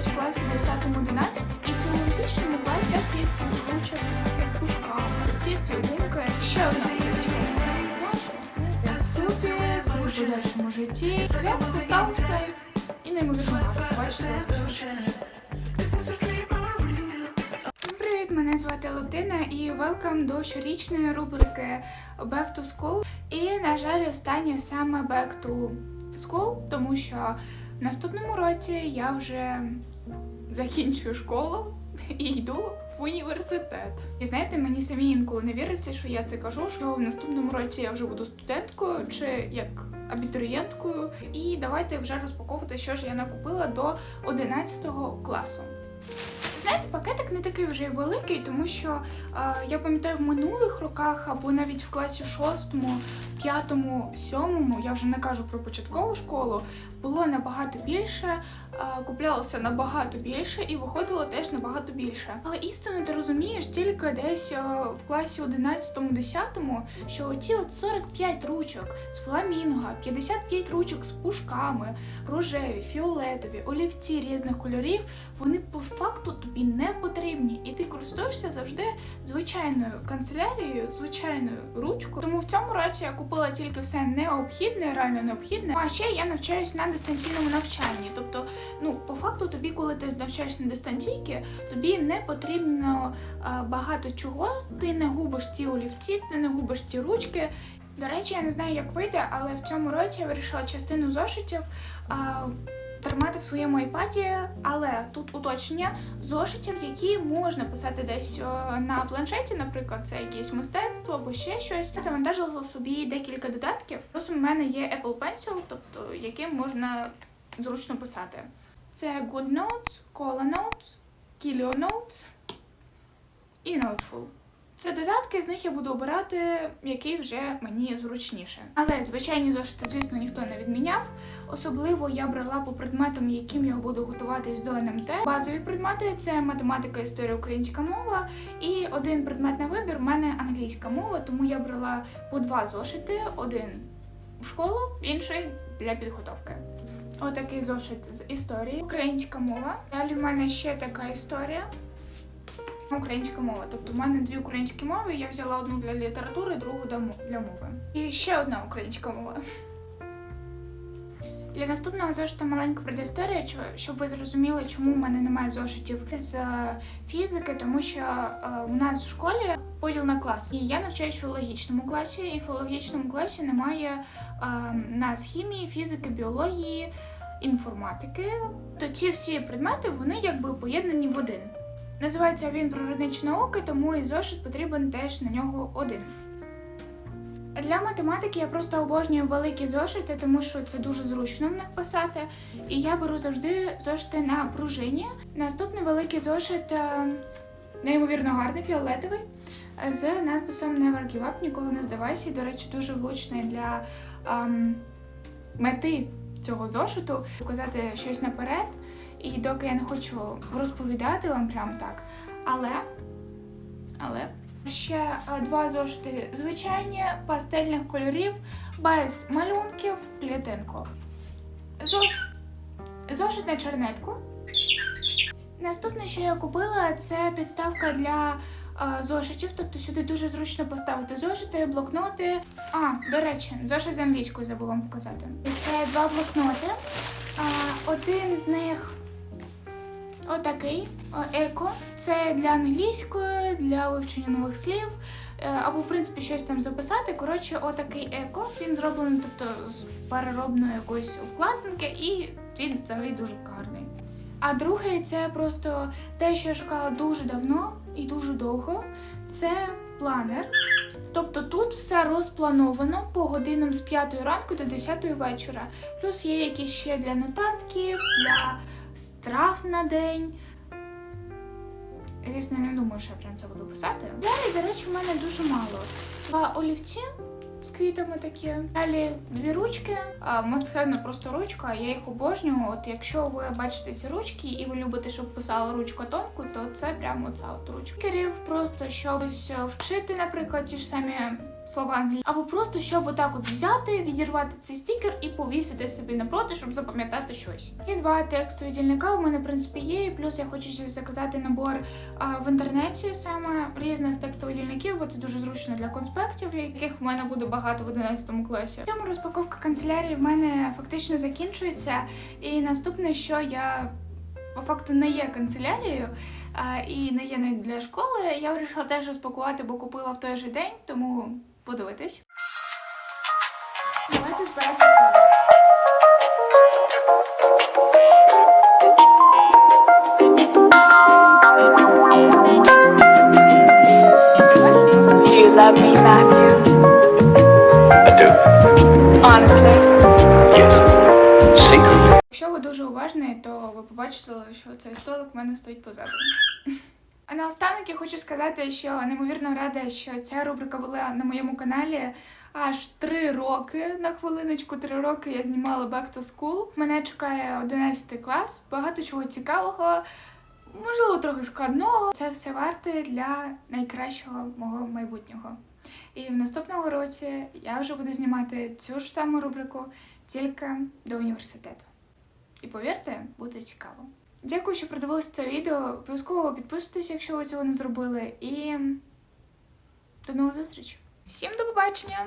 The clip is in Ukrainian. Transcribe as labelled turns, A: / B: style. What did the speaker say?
A: десь в класі 10-11, і в філологічному класі я вивчив з пушками. Ці ці гумки. Ще одна книжка. Нашу. Я супі, в подальшому житті. Зв'язку стався і неймовірно. Бачите? Мене звати Латина і welcome до щорічної рубрики Back to School. І, на жаль, останнє саме Back to School, тому що наступному році я вже закінчую школу і йду в університет. І знаєте, мені самі інколи не віриться, що я це кажу, що в наступному році я вже буду студенткою чи як абітурієнткою. І давайте вже розпаковувати, що ж я накупила до 11 класу. Знаєте, пакетик не такий вже й великий, тому що е, я пам'ятаю в минулих роках або навіть в класі шостому, п'ятому, сьомому, я вже не кажу про початкову школу, було набагато більше, е, куплялося набагато більше і виходило теж набагато більше. Але істину ти розумієш тільки десь е, в класі 11-10, що оці от 45 ручок з фламінго, 55 ручок з пушками, рожеві, фіолетові, олівці різних кольорів, вони по факту тобі не потрібні, і ти користуєшся завжди звичайною канцелярією, звичайною ручкою. Тому в цьому році я купила тільки все необхідне, реально необхідне. А ще я навчаюсь на дистанційному навчанні. Тобто, ну по факту, тобі, коли ти навчаєшся на дистанційки, тобі не потрібно а, багато чого. Ти не губиш ці олівці, ти не губиш ці ручки. До речі, я не знаю, як вийде, але в цьому році я вирішила частину зошитів тримати в своєму айпаді, але тут уточнення зошитів, які можна писати десь на планшеті, наприклад, це якесь мистецтво або ще щось. Я завантажила собі декілька додатків. Плюс у мене є Apple Pencil, тобто яким можна зручно писати. Це Good Notes, Cola Notes, Kilio Notes і Noteful. Це додатки, з них я буду обирати, який вже мені зручніше. Але звичайні зошити, звісно, ніхто не відміняв. Особливо я брала по предметам, яким я буду готуватись до НМТ. Базові предмети це математика, історія, українська мова. І один предмет на вибір в мене англійська мова, тому я брала по два зошити: один в школу, інший для підготовки. Отакий зошит з історії, українська мова. Далі в мене ще така історія. Українська мова. Тобто в мене дві українські мови, я взяла одну для літератури, другу для мови. І ще одна українська мова. Для наступного зошита маленька предісторія, щоб ви зрозуміли, чому в мене немає зошитів з е, фізики, тому що е, у нас в школі поділ на клас. І я навчаюсь в філологічному класі, і в філологічному класі немає е, нас хімії, фізики, біології, інформатики. То ці всі предмети вони якби поєднані в один. Називається він природничі науки, тому і зошит потрібен теж на нього один. Для математики я просто обожнюю великі зошити, тому що це дуже зручно в них писати. І я беру завжди зошити на пружині. Наступний великий зошит е, неймовірно гарний, фіолетовий, е, з надписом Never give up, ніколи не здавайся. І, до речі, дуже влучний для ем, мети цього зошиту показати щось наперед. І доки я не хочу розповідати вам прям так. Але, але ще е, два зошити звичайні пастельних кольорів без малюнків в клітинку. Зош... Зошит на чернетку. Наступне, що я купила, це підставка для е, зошитів. Тобто сюди дуже зручно поставити зошити, блокноти. А, до речі, зошит з англійською забула вам показати. І Це два блокноти. А, один з них отакий еко. Це для англійської, для вивчення нових слів. е, Або, в принципі, щось там записати. Коротше, отакий еко. Він зроблений тобто, з переробної якоїсь обкладинки, і він взагалі дуже гарний. А другий це просто те, що я шукала дуже давно і дуже довго. Це планер. Тобто тут все розплановано по годинам з 5 ранку до 10 вечора. Плюс є якісь ще для нотатків, для страв на день. Звісно, не думаю, що я прям це буду писати. Далі, до речі, у мене дуже мало. Два олівці з квітами такі. Далі дві ручки. Мастхевна просто ручка, я їх обожнюю. От якщо ви бачите ці ручки і ви любите, щоб писала ручка тонку, то це прямо ця от ручка. Керів просто щоб вчити, наприклад, ті ж самі слова англійські, або просто щоб отак от взяти, відірвати цей стікер і повісити собі напроти, щоб запам'ятати щось. Є два текстові дільника. У мене в принципі є. Плюс я хочу заказати набор а, в інтернеті саме різних текстових дільників, бо це дуже зручно для конспектів, яких в мене буде багато в 11 класі. В цьому розпаковка канцелярії в мене фактично закінчується. І наступне, що я по факту не є канцелярією і не є навіть для школи, я вирішила теж розпакувати, бо купила в той же день, тому подивитись. Давайте збирати столик.
B: Do you love me, Matthew?
C: I do.
B: Honestly?
C: Yes. Secretly.
A: Якщо ви дуже уважні, то ви побачите, що цей столик в мене стоїть позаду. А наостанок я хочу сказати, що неймовірно рада, що ця рубрика була на моєму каналі аж три роки. На хвилиночку, три роки я знімала Back to School. Мене чекає 11 клас, багато чого цікавого, можливо, трохи складного. Це все варте для найкращого мого майбутнього. І в наступному році я вже буду знімати цю ж саму рубрику тільки до університету. І повірте, буде цікаво. Дякую, що продивилися це відео. Обов'язково підписуйтесь, якщо ви цього не зробили. І до нових зустріч. Всім до побачення!